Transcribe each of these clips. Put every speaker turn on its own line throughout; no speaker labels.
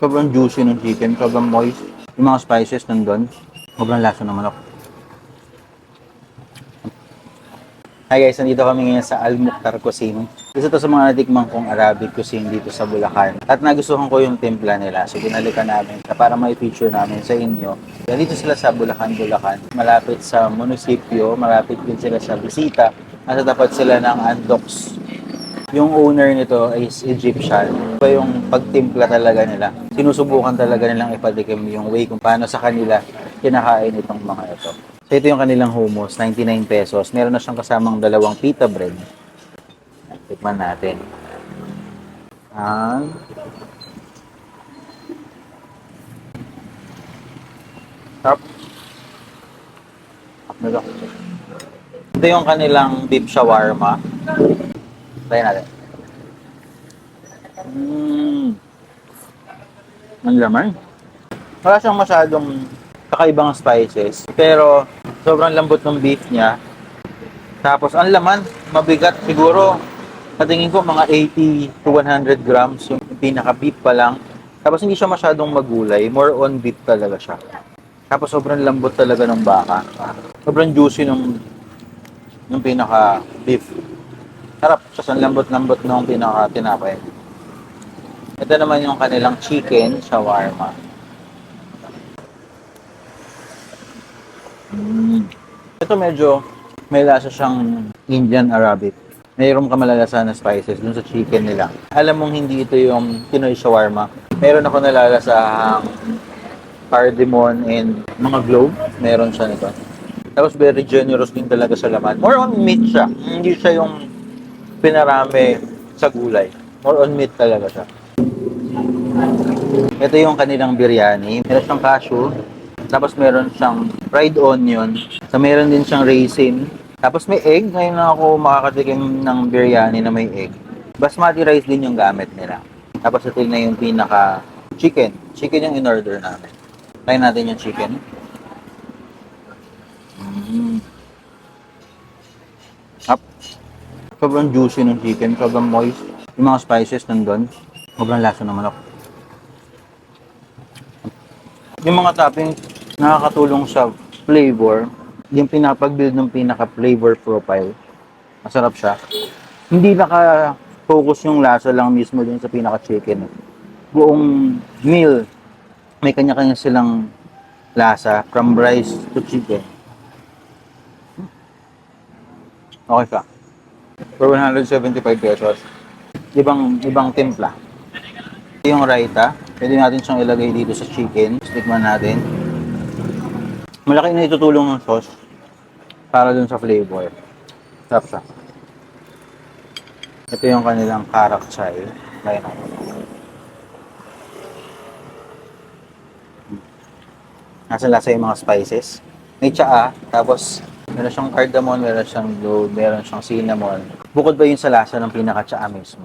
Sobrang juicy ng chicken, sobrang moist. Yung mga spices nandun, sobrang lasa ng manok. Hi guys, nandito kami ngayon sa Al Mukhtar Cuisine. Isa to sa mga natikman kong Arabic cuisine dito sa Bulacan. At nagustuhan ko yung timpla nila. So binalikan namin siya para may feature namin sa inyo. Dito sila sa Bulacan, Bulacan. Malapit sa munisipyo, malapit din sila sa bisita. Nasa tapat sila ng Andox. Yung owner nito is Egyptian. Iba yung pagtimpla talaga nila. Sinusubukan talaga nilang ipatikim yung way kung paano sa kanila kinakain itong mga ito. So ito yung kanilang hummus, 99 pesos. Meron na siyang kasamang dalawang pita bread. Tikman natin. Ang Sarap. Sarap nito. Ito yung kanilang beef shawarma. Try natin. Mmm. Ang laman. Wala siyang masyadong kakaibang spices. Pero sobrang lambot ng beef niya. Tapos ang laman, mabigat siguro. Patingin ko mga 80 to 100 grams yung pinaka beef pa lang. Tapos hindi siya masyadong magulay. More on beef talaga siya. Tapos sobrang lambot talaga ng baka. Sobrang juicy ng yung pinaka beef. Sarap. Tapos ang lambot-lambot ng pinaka tinapay. Ito naman yung kanilang chicken shawarma. Mm. Ito medyo may lasa siyang Indian Arabic. Mayroon ka malalasa na spices dun sa chicken nila. Alam mong hindi ito yung Pinoy shawarma. Meron ako nalalasahang cardamom and mga clove. Meron siya nito. Tapos very generous din talaga sa laman. More on meat siya. Hindi siya yung pinarami sa gulay. More on meat talaga siya. Ito yung kanilang biryani. Meron siyang cashew. Tapos meron siyang fried onion. So meron din siyang raisin. Tapos may egg. Ngayon na ako makakatikim ng biryani na may egg. Basmati rice din yung gamit nila. Tapos ito na yung pinaka chicken. Chicken yung in-order namin. Try natin yung chicken. Mm. Up. Sobrang juicy ng chicken. Sobrang moist. Yung mga spices nandun. Sobrang lasa ng manok. Yung mga topping nakakatulong sa flavor. Yung pinapag-build ng pinaka-flavor profile. Masarap siya. Hindi naka-focus yung lasa lang mismo dun sa pinaka-chicken. Buong meal, may kanya-kanya silang lasa from rice to chicken. Okay siya. For 175 pesos. Ibang ibang timpla. Yung raita, pwede natin siyang ilagay dito sa chicken. Tikman natin. Malaki na itutulong ng sauce para dun sa flavor. Sarap siya. Ito yung kanilang karak chai. Kaya natin. Nasa lasa yung mga spices. May tsaa, tapos meron siyang cardamom, meron siyang clove, meron siyang cinnamon. Bukod ba yun sa lasa ng pinaka-tsaa mismo?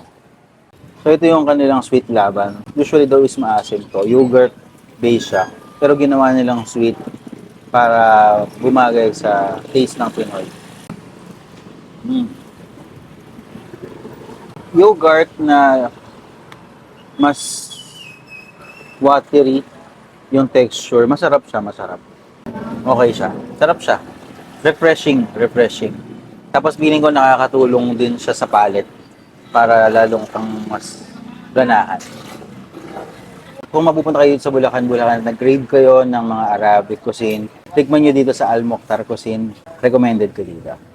So ito yung kanilang sweet laban. Usually daw is maasim to. Yogurt base siya. Pero ginawa nilang sweet para bumagay sa taste ng Pinoy. Mm. Yogurt na mas watery yung texture. Masarap siya, masarap. Okay siya. Sarap siya. Refreshing, refreshing. Tapos feeling ko nakakatulong din siya sa palate para lalong kang mas ganahan. Kung mapupunta kayo sa Bulacan, Bulacan, nag-crave kayo ng mga Arabic cuisine, tikman nyo dito sa Al Mokhtar Cuisine. Recommended ko dito.